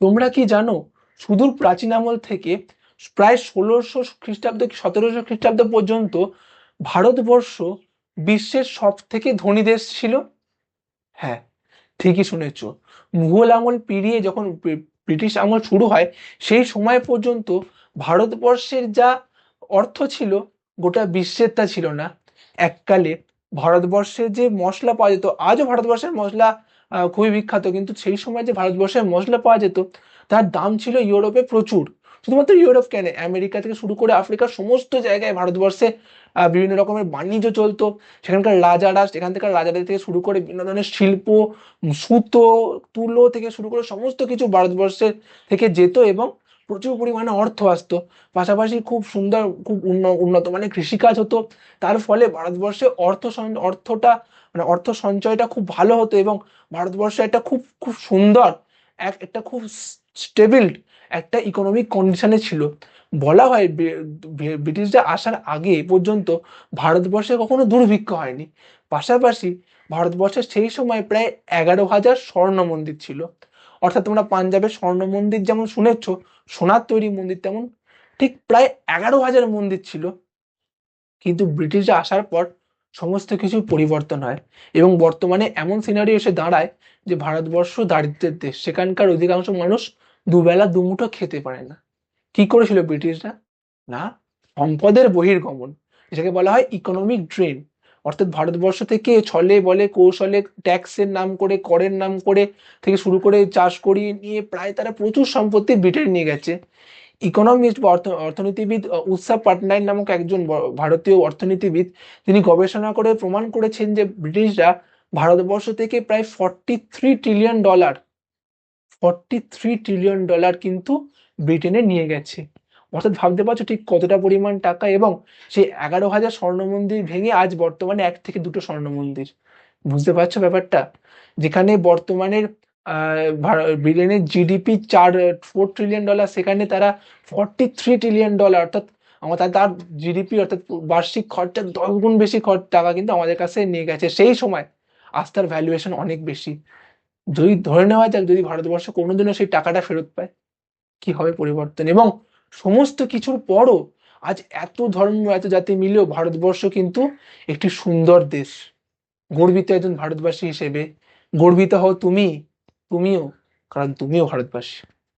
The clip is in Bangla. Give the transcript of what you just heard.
তোমরা কি জানো, সুদূর প্রাচীন আমল থেকে প্রায় ষোলোশো খ্রিস্টাব্দ সতেরোশো খ্রিস্টাব্দ পর্যন্ত ভারতবর্ষ বিশ্বের সব থেকে ধনী দেশ ছিল? হ্যাঁ ঠিকই শুনেছ। মুঘল আমল পেরিয়ে যখন ব্রিটিশ আমল শুরু হয়, সেই সময় পর্যন্ত ভারতবর্ষের যা অর্থ ছিল, গোটা বিশ্বের তা ছিল না। এককালে ভারতবর্ষের যে মশলা পাওয়া যেত, আজও ভারতবর্ষের মশলা খুবই বিখ্যাত, কিন্তু সেই সময় যে ভারতবর্ষের মশলা পাওয়া যেত, তার দাম ছিল ইউরোপে প্রচুর। শুধুমাত্র ইউরোপ কেন, আমেরিকা থেকে শুরু করে আফ্রিকার সমস্ত জায়গায় ভারতবর্ষে বিভিন্ন রকমের বাণিজ্য চলতো। সেখানকার রাজারা সেখান থেকে রাজাদের থেকে শুরু করে বিভিন্ন ধরনের শিল্প, সুতো, তুলো থেকে শুরু করে সমস্ত কিছু ভারতবর্ষের থেকে যেত এবং প্রচুর পরিমাণে অর্থ আসতো। পাশাপাশি খুব সুন্দর, খুব উন্ন- উন্নত মানে কৃষিকাজ হতো। তার ফলে ভারতবর্ষে অর্থ অর্থটা মানে অর্থ সঞ্চয়টা খুব ভালো হতো এবং ভারতবর্ষ একটা খুব খুব সুন্দর, এক, একটা খুব স্টেবল একটা ইকোনমিক কন্ডিশনে ছিল। বলা হয় ব্রিটিশরা আসার আগে পর্যন্ত ভারতবর্ষে কখনো দুর্ভিক্ষ হয়নি। পাশাপাশি ভারতবর্ষে সেই সময় প্রায় এগারো হাজার স্বর্ণ মন্দির ছিল। অর্থাৎ তোমরা পাঞ্জাবের স্বর্ণ মন্দির যেমন শুনেছ, সোনার তৈরি মন্দির তেমন, ঠিক প্রায় এগারো হাজার মন্দির ছিল। কিন্তু ব্রিটিশরা আসার পর সমস্ত কিছু পরিবর্তন হয় এবং বর্তমানে এমন সিনারি এসে দাঁড়ায় যে ভারতবর্ষ দারিদ্রের দেশ। সেখানকার অধিকাংশ মানুষ দুবেলা দুমুঠো খেতে পারে না। কি করেছিল ব্রিটিশরা? না, সম্পদের বহির্গমন যেটাকে বলা হয় ইকোনমিক ড্রেন অর্থাৎ ভারতবর্ষ থেকে ছলে বলে কৌশলে ট্যাক্সের নাম করে, করের নাম করে থেকে শুরু করে চাষ করিয়ে নিয়ে প্রায় তারা প্রচুর সম্পত্তি ব্রিটেন নিয়ে গেছে। ইকোনমিস্ট বা অর্থ- অর্থনীতিবিদ উৎসাহ পাটনায়ক নামক একজন ভারতীয় অর্থনীতিবিদ, তিনি গবেষণা করে প্রমাণ করেছেন যে ব্রিটিশরা ভারতবর্ষ থেকে প্রায় forty three trillion dollar forty three trillion dollar কিন্তু ব্রিটেনে নিয়ে গেছে। অর্থাৎ ভাবতে পারছ ঠিক কতটা পরিমাণ টাকা এবং সেই এগারো হাজার স্বর্ণ মন্দির ভেঙে আজ বর্তমানে এক থেকে দুটো স্বর্ণ মন্দির বুঝতে পারছ ব্যাপারটা? যেখানে বর্তমানের ব্রিটেনের জিডিপি চার ফোর ট্রিলিয়ন ডলার সেখানে তারা ফর্টি থ্রি ট্রিলিয়ন ডলার অর্থাৎ আমাদের তার জিডিপি অর্থাৎ বার্ষিক খরচা দশ গুণ বেশি খর- টাকা কিন্তু আমাদের কাছে নিয়ে গেছে। সেই সময় আস্থার ভ্যালুয়েশন অনেক বেশি। যদি ধরে নেওয়া যাক, যদি ভারতবর্ষ কোনোদিনও সেই টাকাটা ফেরত পায়, কি হবে পরিবর্তন? এবং সমস্ত কিছুর পরও আজ এত ধর্ম, এত জাতি মিলেও ভারতবর্ষ কিন্তু একটি সুন্দর দেশ। গর্বিত একজন ভারতবাসী হিসেবে গর্বিত হও তুমি, তুমিও, কারণ তুমিও ভারতবাসী।